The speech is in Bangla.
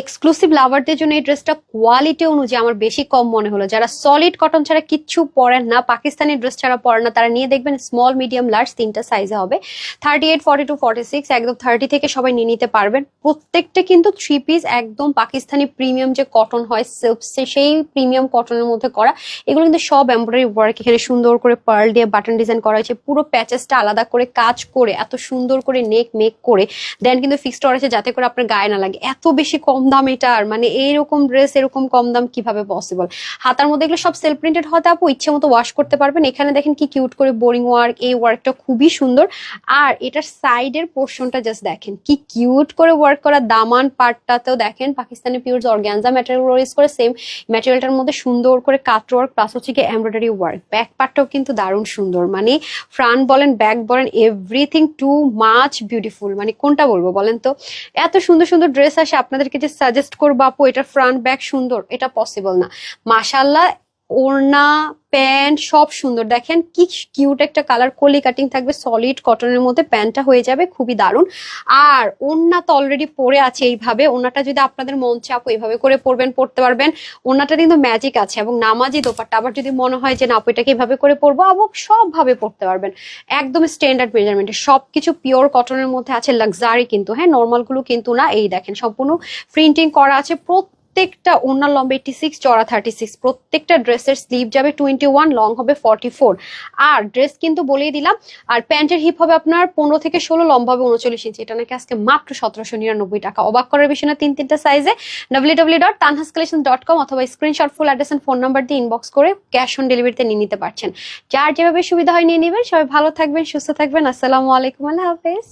এক্সক্লুসিভ লাভারদের জন্য এই ড্রেসটা কোয়ালিটি অনুযায়ী আমার বেশি কম মনে হলো। যারা সলিড কটন ছাড়া কিচ্ছু পরেন না, পাকিস্তানি ড্রেস ছাড়া পরেন না, তারা নিয়ে দেখবেন স্মল মিডিয়াম লার্জ তিনটা সাইজে হবে। Thirty eight forty two forty six একদম থার্টি থেকে সবাই নিয়ে নিতে পারবেন। প্রত্যেকটা কিন্তু থ্রি পিস একদম পাকিস্তানি প্রিমিয়াম যে কটন হয় সেই প্রিমিয়াম কটনের মধ্যে করা। এগুলো কিন্তু সব এমব্রয়ডারি ওয়ার্ক এখানে সুন্দর করে পার্ল দিয়ে বাটন ডিজাইন করা হয়েছে। পুরো প্যাচেসটা আলাদা করে কাজ করে, এত সুন্দর করে নেক মেক করে দেন কিন্তু ফিক্সড করা হয়েছে যাতে করে আপনার গায়ে না লাগে। এত বেশি কম দাম এটার মানে এইরকম ড্রেস এরকম কম দাম কীভাবে পসিবল হাতার মধ্যে এগুলো সব সেলফ প্রিন্টেড হতে আপু, ইচ্ছে মতো ওয়াশ করতে পারবেন। এখানে দেখেন কি কিউট করে বোরিং ওয়ার্ক এই ওয়ার্কটা খুবই সুন্দর। আর এটার সাইডের পোর্শনটা জাস্ট দেখেন, কি কিউট করে ওয়ার্ক করা। দামান পার্টটাতেও দেখেন, Pakistani pure organza material use করে সেম ম্যাটেরিয়ালটার মধ্যে সুন্দর করে কাট ওয়ার্ক প্লাস হচ্ছে কি এমব্রয়ডারি ওয়ার্ক ব্যাক পার্টটাও কিন্তু দারুণ সুন্দর মানে ফ্রন্ট বলেন ব্যাক বলেন এভরিথিং টু মাচ বিউটিফুল মানে কোনটা বলব বলেন তো? এত সুন্দর সুন্দর ড্রেস আসে, আপনাদেরকে যে সাজেস্ট করব আপু এটা ফ্রন্ট ব্যাক সুন্দর এটা পসিবল না। মাশাল্লাহ ওড়না, প্যান্ট সব সুন্দর। দেখেন কি কিউট একটা কালার কলি কাটিং থাকবে সলিড কটনের মধ্যে প্যান্টটা হয়ে যাবে, খুবই দারুণ। আর ওড়না তো অলরেডি পরে আছে এইভাবে, ওড়নাটা যদি আপনাদের মন চাপ এইভাবে করে পরবেন পড়তে পারবেন। ওড়নাটা কিন্তু ম্যাজিক আছে এবং নামাজি দোপারটা আবার যদি মনে হয় যে, না এটাকে এইভাবে করে পরবো আবার সব ভাবে পড়তে পারবেন। একদম স্ট্যান্ডার্ড মেজারমেন্টে সবকিছু পিওর কটনের মধ্যে আছে লাক্সারি কিন্তু। হ্যাঁ নর্মালগুলো কিন্তু না। এই দেখেন, সম্পূর্ণ প্রিন্টিং করা আছে। প্রত্যেকটা ওনার লম্বা এইটি সিক্স চড়া থার্টি সিক্স প্রত্যেকটা ড্রেসের স্লিভ যাবে টোয়েন্টি ওয়ান লং হবে ফর্টি ফোর আর ড্রেস কিন্তু বলেই দিলাম, আর প্যান্টের হিপ হবে আপনার পনেরো থেকে ষোলো, লম্বা হবে উনচল্লিশ ইঞ্চি। এটা নাকি আজকে মাত্র সতেরোশো নিরানব্বই টাকা। অবাক করার বিষয় না, তিন তিনটা সাইজে W W dot Tanhas collection dot com অথবা screenshot full address phone number দিয়ে ইনবক্স করে ক্যাশ অন ডেলিভারিতে নিয়ে নিতে পারছেন। যার যেভাবে সুবিধা হয় নিয়ে নেবেন। সবাই ভালো থাকবেন, সুস্থ থাকবেন। আসসালামু আলাইকুম, আল্লাহ হাফেজ।